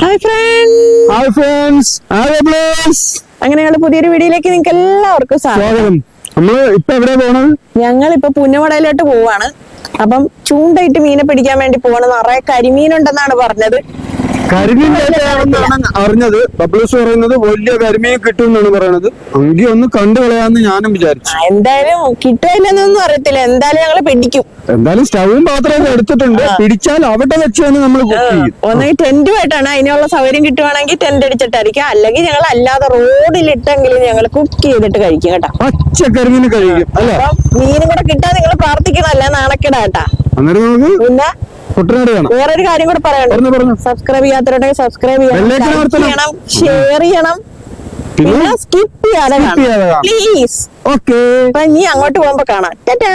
Hi friends hi friends hi Bless അങ്ങനെ പുതിയൊരു വീഡിയോയിലേക്ക് നിങ്ങൾക്ക് എല്ലാവർക്കും സ്വാഗതം. നമ്മൾ ഇപ്പൊ എവിടെയാ പോണത്? ഞങ്ങൾ ഇപ്പൊ പുന്നമടയിലോട്ട് പോവാണ്. അപ്പം ചൂണ്ടയിട്ട് മീനെ പിടിക്കാൻ വേണ്ടി പോവാണ് നിറയെ കരിമീനുണ്ടെന്നാണ് പറഞ്ഞത്. കരിമീൻ വേട്ടയാണെന്നാണ് അറിഞ്ഞത് ബബ്ലൂസ് പറയുന്നത് വലിയ കരിമീൻ കിട്ടും എന്നാണ് പറയുന്നത് എങ്കിൽ ഒന്ന് കണ്ടു കളയാന്ന് ഞാനും വിചാരിച്ചു. എന്തായാലും കിട്ടുമില്ലെന്നൊന്നും അറിയത്തില്ല. എന്തായാലും ഞങ്ങൾ പിടിക്കും. എന്തായാലും സ്റ്റൗവും പാത്രവും എടുത്തിട്ടുണ്ട്. പിടിച്ചാൽ അവിടെ വെച്ച് തന്നെ നമ്മൾ ഒന്നെങ്കിൽ ടെന്റ് പോയിട്ടാണ് അതിനുള്ള സൗകര്യം കിട്ടുവാണെങ്കിൽ ടെന്റ് അടിച്ചിട്ടായിരിക്കും അല്ലെങ്കിൽ ഞങ്ങൾ അല്ലാതെ റോഡിലിട്ടെങ്കിലും ഞങ്ങൾ കുക്ക് ചെയ്തിട്ട് കഴിക്കും കേട്ടോ. പച്ച കരിമീൻ കഴിക്കും അല്ലെ? മീനും കൂടെ കിട്ടാൻ നിങ്ങൾ പ്രാർത്ഥിക്കണമല്ല നാണക്കേടാട്ടാ. അന്നേരം നമുക്ക് പിന്നെ കുട്ടനാട് കാണാം. വേറൊരു കാര്യം കൂടെ പറയണം സബ്സ്ക്രൈബ് ചെയ്യാത്തവരുണ്ടെങ്കിൽ സബ്സ്ക്രൈബ് ചെയ്യണം ഷെയർ ചെയ്യണം പിന്നെ സ്കിപ്പ് ചെയ്യാതെ. പ്ലീസ് ഓക്കേ ഇനി അങ്ങോട്ട് പോകുമ്പോ കാണാം. ടാറ്റാ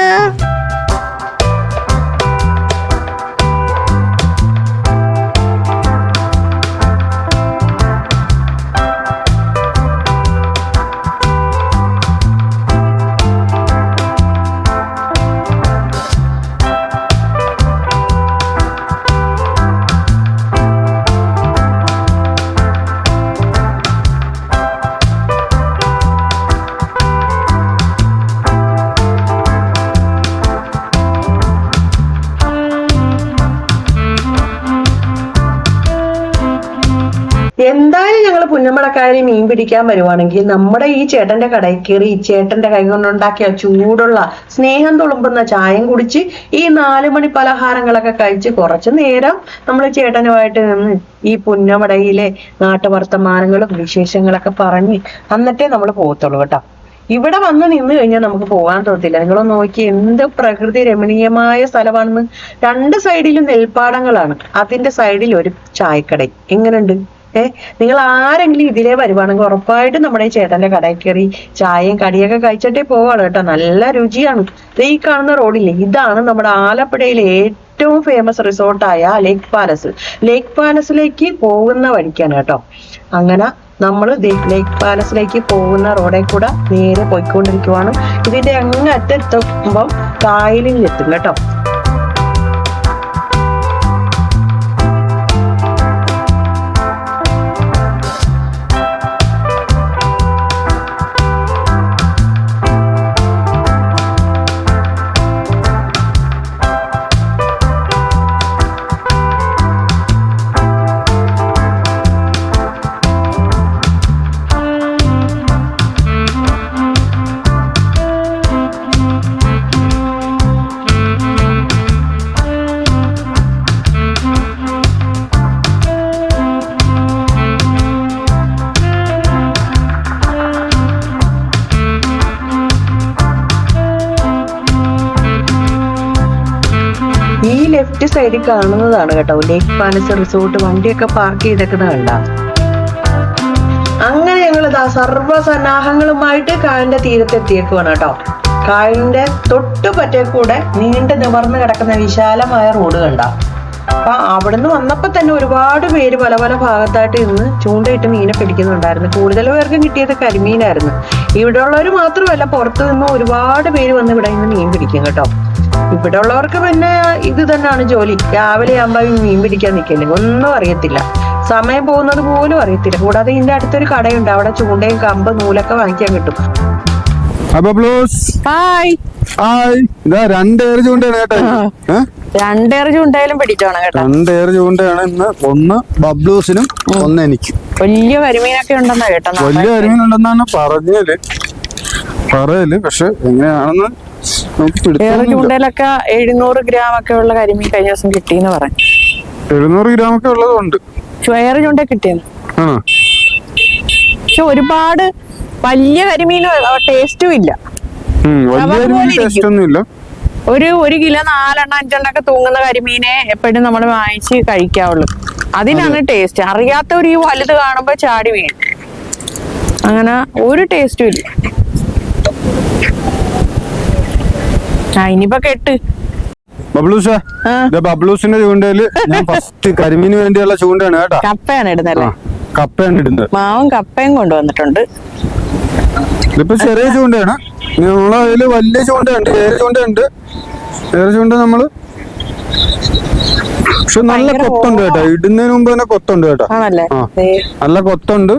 പുന്നമടക്കാരി മീൻ പിടിക്കാൻ വരുവാണെങ്കിൽ നമ്മുടെ ഈ ചേട്ടന്റെ കടയിൽ കയറി ഈ ചേട്ടന്റെ കൈ കൊണ്ടുണ്ടാക്കിയ ചൂടുള്ള സ്നേഹം തുളുമ്പുന്ന ചായം കുടിച്ച് ഈ നാലു മണി പലഹാരങ്ങളൊക്കെ കഴിച്ച് കുറച്ചു നേരം നമ്മൾ ചേട്ടനുമായിട്ട് നിന്ന് ഈ പുന്നമടയിലെ നാട്ടുവർത്തമാനങ്ങളും വിശേഷങ്ങളൊക്കെ പറഞ്ഞ് അന്നത്തെ നമ്മൾ പോകത്തുള്ളൂ കേട്ടോ. ഇവിടെ വന്ന് നിന്ന് കഴിഞ്ഞാൽ നമുക്ക് പോകാൻ തോന്നത്തില്ല. നിങ്ങൾ നോക്കി എന്ത് പ്രകൃതി രമണീയമായ സ്ഥലമാണെന്ന്. രണ്ട് സൈഡിലും നെൽപ്പാടങ്ങളാണ്. അതിന്റെ സൈഡിൽ ഒരു ചായക്കട എങ്ങനെയുണ്ട് ഏ നിങ്ങൾ ആരെങ്കിലും ഇതിലേ വരുവാണെങ്കിൽ ഉറപ്പായിട്ടും നമ്മുടെ ചേട്ടന്റെ കടയിൽ കയറി ചായയും കടിയൊക്കെ കഴിച്ചിട്ടേ പോവാണ് കേട്ടോ. നല്ല രുചിയാണ്. ഈ കാണുന്ന റോഡില്ലേ ഇതാണ് നമ്മുടെ ആലപ്പുഴയിലെ ഏറ്റവും ഫേമസ് റിസോർട്ടായ ലേക്ക് പാലസ് ലേക്ക് പാലസിലേക്ക് പോകുന്ന വഴിക്കാണ് കേട്ടോ. അങ്ങനെ നമ്മൾ ലേക്ക് പാലസിലേക്ക് പോകുന്ന റോഡിൽ കൂടെ നേരെ പോയിക്കൊണ്ടിരിക്കുവാണ്. ഇതിന്റെ അങ്ങ് അറ്റെത്തുമ്പം കായലിൽ എത്തും കേട്ടോ. ലെഫ്റ്റ് സൈഡിൽ കാണുന്നതാണ് കേട്ടോ. ലേക്ക് പാലസ് റിസോർട്ട് വണ്ടിയൊക്കെ പാർക്ക് ചെയ്തേക്കുന്ന കണ്ട. അങ്ങനെ ഞങ്ങൾ ഇതാ സർവസന്നാഹങ്ങളുമായിട്ട് കായലിന്റെ തീരത്തെത്തിയേക്കുവാണ് കേട്ടോ. കായലിന്റെ തൊട്ടുപറ്റേ കൂടെ നീണ്ടു നിവർന്ന് കിടക്കുന്ന വിശാലമായ റോഡ് കണ്ട. അപ്പൊ അവിടുന്ന് വന്നപ്പോ തന്നെ ഒരുപാട് പേര് പല പല ഭാഗത്തായിട്ട് ഇന്ന് ചൂണ്ടയിട്ട് മീനെ പിടിക്കുന്നുണ്ടായിരുന്നു. കൂടുതൽ പേർക്കും കിട്ടിയത് കരിമീനായിരുന്നു. ഇവിടെ ഉള്ളവർ മാത്രമല്ല പുറത്തു നിന്ന് ഒരുപാട് പേര് വന്ന് ഇവിടെ നിന്ന് മീൻ പിടിക്കും കേട്ടോ. ഇവിടെ ഉള്ളവർക്ക് പിന്നെ ഇത് തന്നെയാണ് ജോലി. രാവിലെ ആകുമ്പോൾ മീൻ പിടിക്കാൻ നിൽക്കില്ലേ ഒന്നും അറിയത്തില്ല. സമയം പോകുന്നത് പോലും അറിയത്തില്ല. കൂടാതെ ഇതിന്റെ അടുത്തൊരു കടയുണ്ട്. അവിടെ ചൂണ്ടയും കമ്പ് നൂലൊക്കെ വാങ്ങിക്കാൻ കിട്ടും. ഹായ്. ഹായ്. ഇതാ രണ്ടേറ് ചൂണ്ടയാണ് കേട്ടോ രണ്ടേർ രണ്ടേറെ ചൂണ്ടയിലും പിടിച്ചോണം കേട്ടോ. രണ്ടേർ ചൂണ്ടയാണ് ഇന്ന്. ഒന്ന് ബബ്ലൂസിനും ഒന്ന് എനിക്ക്. വലിയ കരിമീനൊക്കെ ഉണ്ടെന്നാ കേട്ടോ വലിയ കരിമീൻ ഉണ്ടെന്നാണ് പറഞ്ഞത് പറയൽ. പക്ഷെ എങ്ങനെയാണെന്ന് പിടുത്തമൊന്നുമില്ല ചൂണ്ടയിലൊക്കെ എഴുന്നൂറ് ഗ്രാം ഒക്കെ ഉള്ള കരിമീൻ കഴിഞ്ഞ ദിവസം കിട്ടിയെന്ന് പറഞ്ഞു. എഴുന്നൂറ് ഗ്രാം ഒക്കെ ഉള്ളതുണ്ട് വേറെ ചൂണ്ട കിട്ടിയെന്ന് പക്ഷെ ഒരുപാട് വലിയ കരിമീനും ടേസ്റ്റും ഇല്ല. ഒരു ഒരു കിലോ നാലെണ്ണം അഞ്ചെണ്ണ ഒക്കെ തൂങ്ങുന്ന കരിമീനെ എപ്പോഴും നമ്മൾ വാങ്ങിച്ച് കഴിക്കാവുള്ളൂ. അതിനാണ് ടേസ്റ്റ്. അറിയാത്തവർ ഈ വലുത് കാണുമ്പോ ചാടി വീണ് അങ്ങനെ ഒരു ടേസ്റ്റും ഇല്ല. ആ ഇനിയിപ്പോ കെട്ട്. ബബ്ലൂസ. ബബ്ലൂസിന്റെ ചൂണ്ടയിൽ ഞാൻ ഫസ്റ്റ് കരിമീന് വേണ്ടിയുള്ള ചൂണ്ടയാണ് കേട്ടോ. കപ്പയാണ് ഇടുന്നല്ലേ? കപ്പയാണ് ഇടുന്നത്. മാവും കപ്പയും കൊണ്ടുവന്നിട്ടുണ്ട്. ഇതിപ്പോ ചെറിയ ചൂണ്ടയാണ്. നമ്മളെ അതിൽ വലിയ ചൂണ്ടയുണ്ട് ഏറെ ചൂണ്ടയുണ്ട്. ഏറെ ചൂണ്ട നമ്മൾ പക്ഷെ നല്ല കൊത്തുണ്ട് കേട്ടോ. ഇടുന്നതിന് മുമ്പ് തന്നെ കൊത്തുണ്ട് കേട്ടോ. നല്ല കൊത്തുണ്ട്.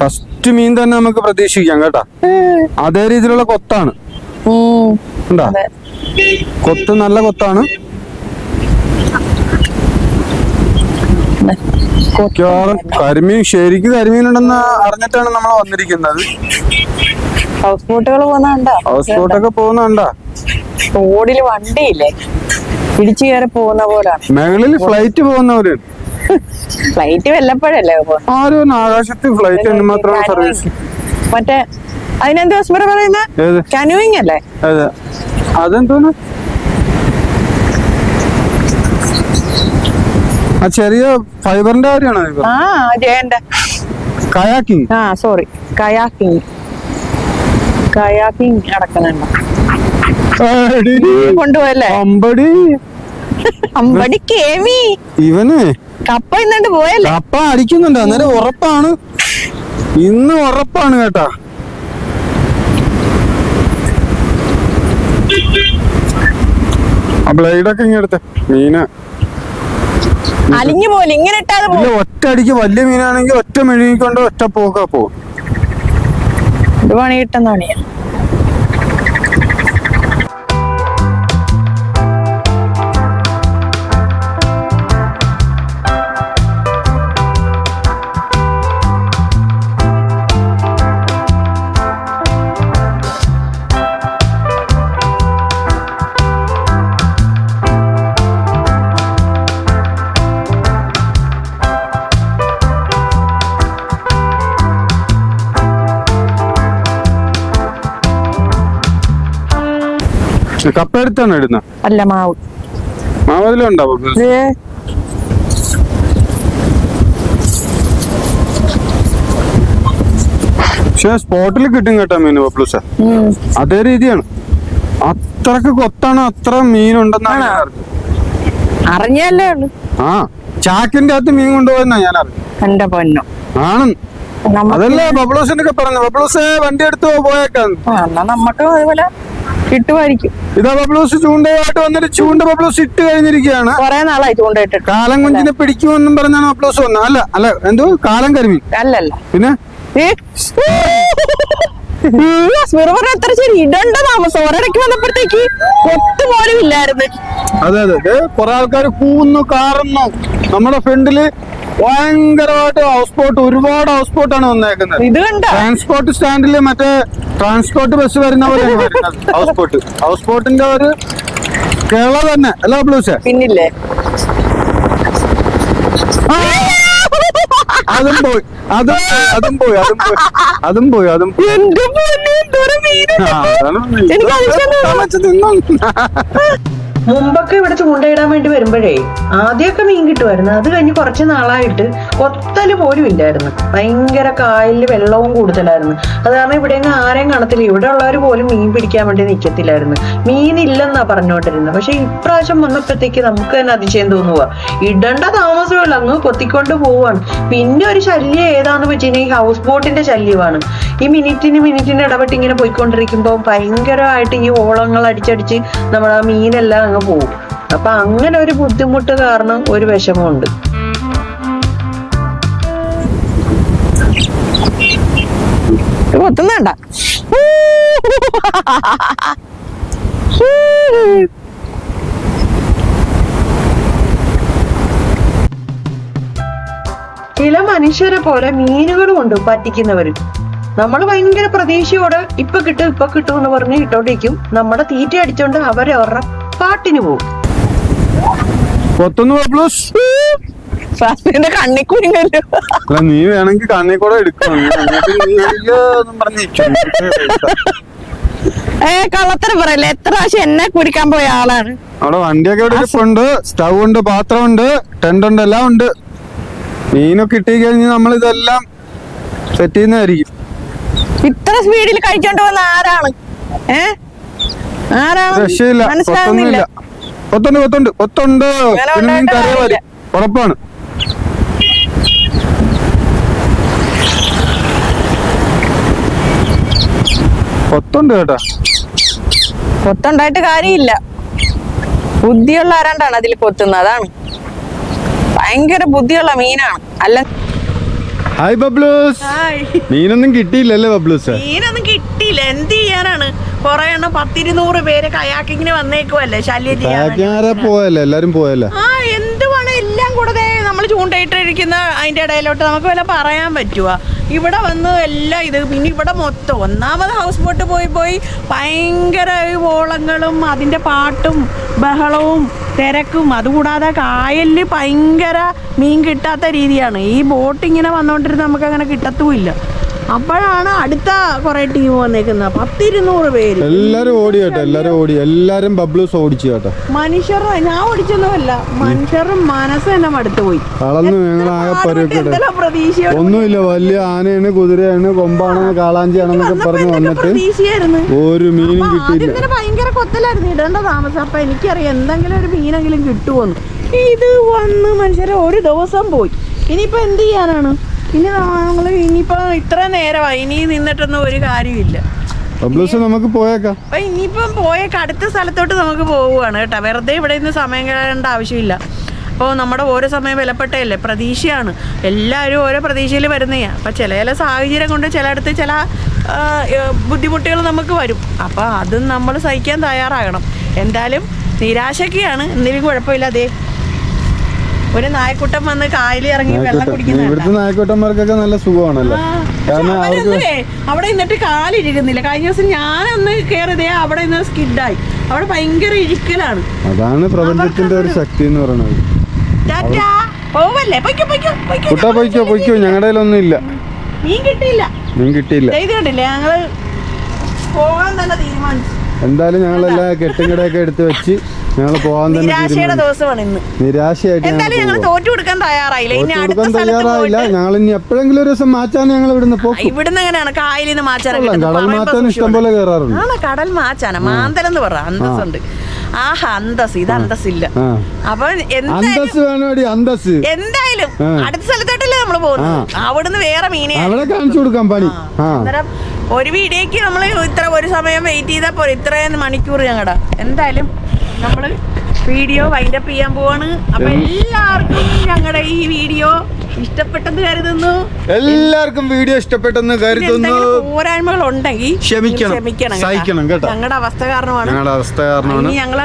ഫസ്റ്റ് മീൻ തന്നെ നമുക്ക് പ്രതീക്ഷിക്കാം കേട്ടോ. അതേ രീതിയിലുള്ള കൊത്താണ്. ഉണ്ടാ. കൊത്ത് നല്ല കൊത്താണ്. കരിമീൻ ശരിക്കും കരിമീൻ ഉണ്ടെന്ന് അറിഞ്ഞിട്ടാണ് നമ്മൾ വന്നിരിക്കുന്നത്. ഹൗസ് ബോട്ടുകൾ പോകുന്നുണ്ടോ ഹൗസ് ബോട്ടൊക്കെ പോകുന്നുണ്ടാ റോഡിൽ വണ്ടിയില്ലേ? ഇടിച്ചു കയറി പോകുന്ന പോലാണ്. മേളിൽ ഫ്ലൈറ്റ് പോകുന്നവര്. ഫ്ലൈറ്റ് വല്ലപ്പോഴല്ലേ ആരും ആകാശത്ത് ഫ്ലൈറ്റ് മാത്രമാണ് സർവീസ് മറ്റേ അതിനെന്ത് വിസ്മര പറയുന്നത് കനുവിങ് അല്ലേ? അതെ. അതെന്തോന്ന്? ആ ചെറിയ ഫൈബറിന്റെ കാര്യമാണോ ആ ജയന്റെ. ആ സോറി നടക്കുന്നുണ്ട്. കൊണ്ടുപോയല്ലേ? അമ്പടി. അമ്പടി കേമി. ഇവന്? കപ്പ ഇന്നിട്ട് പോയല്ലേ? കപ്പ അടിക്കുന്നുണ്ട്. അന്നേരം ഉറപ്പാണ്. ഇന്ന് ഉറപ്പാണ് കേട്ടാ. ആ ഇങ്ങനെ എടുത്ത. മീന. അലിഞ്ഞു പോലെ ഇങ്ങനെ ഇട്ടാതെ ഇല്ല ഒറ്റ അടിക്ക് വലിയ മീനാണെങ്കിൽ ഒറ്റ മെഴുകിക്കൊണ്ട് ഒറ്റ പോക്കാ പോകും ഇത് പണി കിട്ടുന്ന പണിയാ. കപ്പ എടുത്താണ് ഇടുന്നത് അല്ല മാവ്. മാവതിലുണ്ടോ ഇത് പക്ഷെ സ്പോട്ടിൽ കിട്ടും കേട്ടോ മീൻ പപ്ലൂസ. അതേ രീതിയാണ്. അത്രയ്ക്ക് കൊത്താണ് അത്ര മീനുണ്ടെന്നാണ് അറിഞ്ഞല്ലേ ഉള്ളു. ആ ചാക്കിന്റെ അകത്ത് മീൻ കൊണ്ടുപോയെന്നാ ഞാൻ അറിഞ്ഞത്. എന്റെ പൊന്നു. ആണ്. അതല്ലേ ബബ്ലൂസിന്റെ ഒക്കെ പറഞ്ഞു ബബ്ലൂസേ വണ്ടി എടുത്ത് എന്നാ നമ്മക്ക് അതുപോലെ കിട്ടുമായിരിക്കും ഇതാ ബബ്ലൂസ് ചൂണ്ടയായിട്ട് വന്നിട്ട് ചൂണ്ട ബബ്ലൂസ് ഇട്ട് കഴിഞ്ഞിരിക്കുകയാണ്. കൊറേ നാളായി ചൂണ്ടയിട്ടിട്ട് കാലം കുഞ്ചിനെ പിടിക്കുമെന്നും പറഞ്ഞാണ് ബബ്ലൂസ് വന്നത്. അല്ല അല്ല എന്തോ കാലം കരിമീൻ അല്ലല്ല. പിന്നെ? ഏ? സ്മിറ പറഞ്ഞ എത്ര ശരി. ഇടണ്ട താമസം. ഒരിടയ്ക്ക് വന്നപ്പോഴത്തേക്ക് ഒത്തു പോലും ഇല്ലായിരുന്നു. അതെ അതെ. ദേ കുറെ ആൾക്കാർ കൂന്നു കാറുന്നു. നമ്മുടെ ഫ്രണ്ടിൽ ഭയങ്കരമായിട്ട് ഹൗസ് ബോട്ട് ഒരുപാട് ഹൗസ് ബോട്ടാണ് വന്നേക്കുന്നത്. ട്രാൻസ്പോർട്ട് സ്റ്റാൻഡിൽ മറ്റേ ട്രാൻസ്പോർട്ട് ബസ് വരുന്ന പോലെ ഹൗസ് ബോട്ട് ഹൗസ് ബോട്ടിന്റെ ഒരു കേരള തന്നെ. അല്ല ബ്ലൂസ് പിന്നില്ലേ? അതും പോയി. അതും പോയി അതും പോയി അതും പോയി. അതും പോയി അതും പോയി. മുമ്പൊക്കെ ഇവിടെ ചൂണ്ടയിടാൻ വേണ്ടി വരുമ്പോഴേ ആദ്യമൊക്കെ മീൻ കിട്ടുമായിരുന്നു. അത് കഴിഞ്ഞ് കുറച്ച് നാളായിട്ട് കൊത്തൽ പോലും ഇല്ലായിരുന്നു. ഭയങ്കര കായലിൽ വെള്ളവും കൂടുതലായിരുന്നു. അത് കാരണം ഇവിടെ അങ്ങ് ആരെയും കാണത്തില്ല. ഇവിടെ ഉള്ളവർ പോലും മീൻ പിടിക്കാൻ വേണ്ടി നിൽക്കത്തില്ലായിരുന്നു മീനില്ലെന്നാ പറഞ്ഞുകൊണ്ടിരുന്നത് പക്ഷെ ഇപ്രാവശ്യം വന്നപ്പോഴത്തേക്ക് നമുക്ക് തന്നെ അതിശയം തോന്നുക ഇടേണ്ട താമസമല്ല. അങ്ങ് കൊത്തിക്കൊണ്ട് പോവാണ് പിന്നെ ഒരു ശല്യം ഏതാന്ന് വെച്ച് ഈ ഹൗസ് ബോട്ടിന്റെ ശല്യമാണ്. ഈ മിനിറ്റിന് മിനിറ്റിന് ഇടപെട്ട് ഇങ്ങനെ പോയിക്കൊണ്ടിരിക്കുമ്പോൾ ഭയങ്കരമായിട്ട് ഈ ഓളങ്ങൾ അടിച്ചടിച്ച് നമ്മുടെ മീനെല്ലാം അങ്ങ് പോകും അപ്പൊ അങ്ങനെ ഒരു ബുദ്ധിമുട്ട് കാരണം ഒരു വിഷമമുണ്ട്. കൊത്തുന്നണ്ട ചില മനുഷ്യരെ പോലെ മീനുകളും ഉണ്ട് പറ്റിക്കുന്നവര്. നമ്മൾ ഭയങ്കര പ്രതീക്ഷയോടെ ഇപ്പൊ കിട്ടും ഇപ്പൊ കിട്ടും എന്ന് പറഞ്ഞ് ഇട്ടോണ്ടിരിക്കും. നമ്മുടെ തീറ്റ അടിച്ചോണ്ട് അവരെ അവരുടെ പാട്ടിന് പോകും കൊത്തുന്നു ബബ്ലൂസ് കണ്ണി കുഞ്ഞല്ലോ അല്ല നീ വേണമെങ്കിൽ കണ്ണി കൂടെ എടുക്കണം. ഏ കള്ളത്തരം പറയല്ലേ? എത്ര പ്രാവശ്യം എന്നെ കുടിക്കാൻ പോയ ആളാണ്? അവിടെ വണ്ടിയൊക്കെ ഇവിടെ ഇരിപ്പുണ്ട്. സ്റ്റൗ ഉണ്ട് പാത്രമുണ്ട് ടെന്റ് ഉണ്ട് എല്ലാം ഉണ്ട്. മീനൊക്കെ ഇട്ടി കഴിഞ്ഞ് നമ്മൾ ഇതെല്ലാം സെറ്റ് ചെയ്യുന്നതായിരിക്കും. ഇത്ര സ്പീഡിൽ കഴിച്ചോണ്ട് വന്ന ആരാണ്? ഏഹ് ആരാണ് രക്ഷയില്ല. പിന്നെ ഉറപ്പാണ്. ഒത്തുണ്ട് കേട്ടാ. കൊത്തുണ്ടായിട്ട് കാര്യമില്ല. ബുദ്ധിയുള്ള ആരാണ്ടാണ് അതിൽ കൊത്തുന്നത് അതാണ്. ഭയങ്കര ബുദ്ധിയുള്ള മീനാണ്. അല്ല ഹായ് ബബ്ലൂസ് മീനൊന്നും കിട്ടിയില്ലല്ലേ ബബ്ലൂസ് മീനൊന്നും കിട്ടിയില്ല. എന്ത് ചെയ്യാനാണ്? കൊറേ എണ്ണം പത്തിരുന്നൂറ് പേര് കയാക്കിങ്ങിന് വന്നേക്കുമല്ലേ ശല്യം ചെയ്യാൻ പോയല്ലേ? എല്ലാരും പോയല്ലേ? ആ എന്തുവാണ് എല്ലാം കൂടെ നമ്മൾ ചൂണ്ടയിട്ടിരിക്കുന്ന അതിന്റെ ഇടയിലോട്ട് നമുക്ക് വല്ല പറയാൻ പറ്റുക ഇവിടെ വന്ന് എല്ലാം ഇത് പിന്നെ ഇവിടെ മൊത്തം ഒന്നാമത് ഹൗസ് ബോട്ട് പോയി പോയി ഭയങ്കര ഓളങ്ങളും അതിന്റെ പാട്ടും ബഹളവും തിരക്കും അതുകൂടാതെ കായലിൽ ഭയങ്കര മീൻ കിട്ടാത്ത രീതിയാണ്. ഈ ബോട്ട് ഇങ്ങനെ വന്നുകൊണ്ടിരുന്ന് നമുക്ക് അങ്ങനെ കിട്ടത്തുമില്ല. അപ്പോഴാണ് അടുത്ത കുറെ ടീം വന്നേക്കുന്നത്. പത്തിരുന്നൂറ് പേര്. എല്ലാരും ഓടി കേട്ടോ എല്ലാരും ഓടി. എല്ലാരും ബബ്ലൂസ് ഓടിച്ചു കേട്ടോ. മനുഷ്യർ ഞാൻ ഓടിച്ചൊന്നുമല്ല. മനുഷ്യരും മനസ്സ് തന്നെ മടുത്തു പോയി. കളന്ന് എന്തെല്ലാം ഒന്നുമില്ല വലിയ ആനയാണ് കുതിരയാണ് കൊമ്പാണ് കാളാഞ്ചിയാണെന്നൊക്കെ പറഞ്ഞു വന്നിട്ട് ഒരു മീനും കിട്ടിയില്ല. ഭയങ്കര കൊത്തലായിരുന്നു. ഇടേണ്ട താമസം. അപ്പൊ എനിക്കറിയാം എന്തെങ്കിലും ഒരു മീനെങ്കിലും കിട്ടുമെന്ന് ഇത് വന്ന് മനുഷ്യരെ ഒരു ദിവസം പോയി. ഇനിയിപ്പോ എന്ത് ചെയ്യാനാണ്? ഇനി നമ്മൾ ഇനിയിപ്പോ ഇത്ര നേരമായി. ഇനി നിന്നിട്ടൊന്നും ഒരു കാര്യമില്ല നമുക്ക് പോയേക്കാം. അപ്പൊ ഇനിയിപ്പം പോയേക്കാം. അടുത്ത സ്ഥലത്തോട്ട് നമുക്ക് പോവുകയാണ് കേട്ടോ. വെറുതെ ഇവിടെ നിന്ന് സമയം കളയേണ്ട ആവശ്യമില്ല. അപ്പോൾ നമ്മുടെ ഓരോ സമയം വിലപ്പെട്ടതല്ലേ? പ്രതീക്ഷയാണ്. എല്ലാവരും ഓരോ പ്രതീക്ഷയിൽ വരുന്നതാണ് അപ്പം ചില ചില സാഹചര്യം കൊണ്ട് ചിലയിടത്ത് ചില ബുദ്ധിമുട്ടുകൾ നമുക്ക് വരും. അപ്പോൾ അതും നമ്മൾ സഹിക്കാൻ തയ്യാറാകണം. എന്തായാലും നിരാശയ്ക്കാണ്. എന്തെങ്കിലും കുഴപ്പമില്ല. അതെ ഒരു നായക്കൂട്ടം വന്ന് കായലിൽ ഇറങ്ങി വെള്ളം കുടിക്കുന്ന ഇവിടുത്തെ നായക്കൂട്ടന്മാർക്കൊക്കെ നല്ല സുഖമാണല്ലോ. കാരണം അവർക്ക് അവിടെ നിന്നിട്ട് കാലിരിക്കുന്നില്ല. കഴിഞ്ഞ ദിവസം ഞാനൊന്ന് കയറിയതേ അവിടെ നിന്ന് സ്കിഡായി. അവിടെ ഭയങ്കര ഇരിക്കലാണ്. അതാണ് പ്രപഞ്ചത്തിന്റെ ഒരു ശക്തി എന്ന് പറയുന്നത്. കുട്ടാ പൊയ്ക്കോ പൊയ്ക്കോ ഞങ്ങളുടെ കയ്യിലൊന്നും ഇല്ല. മീൻ കിട്ടിയില്ല. മീൻ കിട്ടിയില്ല. ഇത് കണ്ടില്ലേ? ഞങ്ങൾ പോകാൻ തന്നെ തീരുമാനിച്ചു. എന്തായാലും ഞങ്ങളെല്ലാം കെട്ടുംകിടയൊക്കെ എടുത്ത് വെച്ച് ഞങ്ങൾ പോകാൻ തന്നെ നിരാശയുടെ ദിവസമാണ് ഇന്ന്. നിരാശയായിട്ട് എന്തായാലും ഞങ്ങൾ തോറ്റു കൊടുക്കാൻ തയ്യാറായില്ല. ഇനി അടുത്ത കൊടുക്കാൻ സ്ഥലത്ത് തയ്യാറായില്ല. പോയിട്ട് ഞങ്ങൾ ഇനി എപ്പോഴെങ്കിലും ഒരു ദിവസം മാറ്റാൻ ഞങ്ങൾ ഇവിടുന്ന് പോകും ഇവിടുന്ന് എങ്ങനെയാണ്? കായലിൽ നിന്ന് മാച്ചാനം കൊള്ളാം, കിട്ടുന്നത്? കടൽ പറയുമ്പോ മാറ്റാൻ ഇഷ്ടം. പോലെ കയറാറുണ്ട്. ആണ്? കടൽ മാച്ചാന മാന്തലെന്ന് പറ. അന്തസ്സുണ്ട്. ആഹാ അന്തസ് ഇത് അന്തസ്സില്ല. ആ. അപ്പൊ എന്തായാലും അന്തസ് വേണോടി അന്തസ് എന്തായാലും ആ. അടുത്ത സ്ഥലത്തോട്ടല്ലേ നമ്മൾ പോകുന്നത്? അവിടുന്ന് വേറെ മീനെ അവിടെ കാണിച്ചു കൊടുക്കാൻ പണി. ആ. അന്നേരം ഒരു വീഡിയോക്ക് നമ്മൾ ഇത്ര ഒരു സമയം വെയിറ്റ് ചെയ്താൽ പോരെ. ഇത്രയും മണിക്കൂർ ഞങ്ങളുടെ എന്തായാലും നമ്മൾ വീഡിയോ വൈൻഡപ്പ് ചെയ്യാൻ പോവാണ്. അപ്പൊ എല്ലാവർക്കും ഞങ്ങളുടെ ഈ വീഡിയോ ഇഷ്ടപ്പെട്ടെന്ന് കരുതുന്നു. എല്ലാവർക്കും വീഡിയോ ഇഷ്ടപ്പെട്ടെന്ന് കരുതുന്നു. പോരായ്മകൾ ഉണ്ടെങ്കിൽ ക്ഷമിക്കണം. ക്ഷമിക്കണം സഹിക്കണം കേട്ടോ. ഞങ്ങളുടെ അവസ്ഥ കാരണമാണ്. ഞങ്ങളുടെ അവസ്ഥ കാരണമാണ്. ഞങ്ങൾ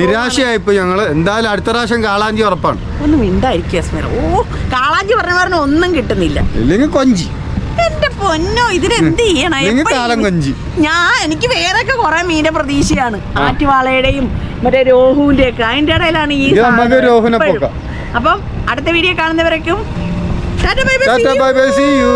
നിരാശയായിപ്പോ ഞങ്ങൾ. എന്തായാലും അടുത്ത പ്രാവശ്യം കാളാഞ്ചി ഉറപ്പാണ്. ഒന്നും മിണ്ടായിരിക്കും ഓ കാളാഞ്ചി പറഞ്ഞ പറഞ്ഞ ഒന്നും കിട്ടുന്നില്ല. ഇല്ലെങ്കിൽ കൊഞ്ചി. എന്റെ പൊന്നോ ഇതിനെന്ത് ചെയ്യണം? കാലം കൊഞ്ചി. ഞാൻ എനിക്ക് വേറൊക്കെ കുറെ മീനെ പ്രതീക്ഷയാണ്. ആറ്റുവാളയുടെയും മറ്റേ രോഹുവിന്റെ ഒക്കെ അതിന്റെ ഇടയിലാണ് ഈ ഇത് നമുക്ക് സാധനം രോഹുവിനെ എപ്പഴും. പൊക്കാം. അപ്പം അടുത്ത video കാണുന്നവരേക്കും. Tata bye bye tata bye bye see you.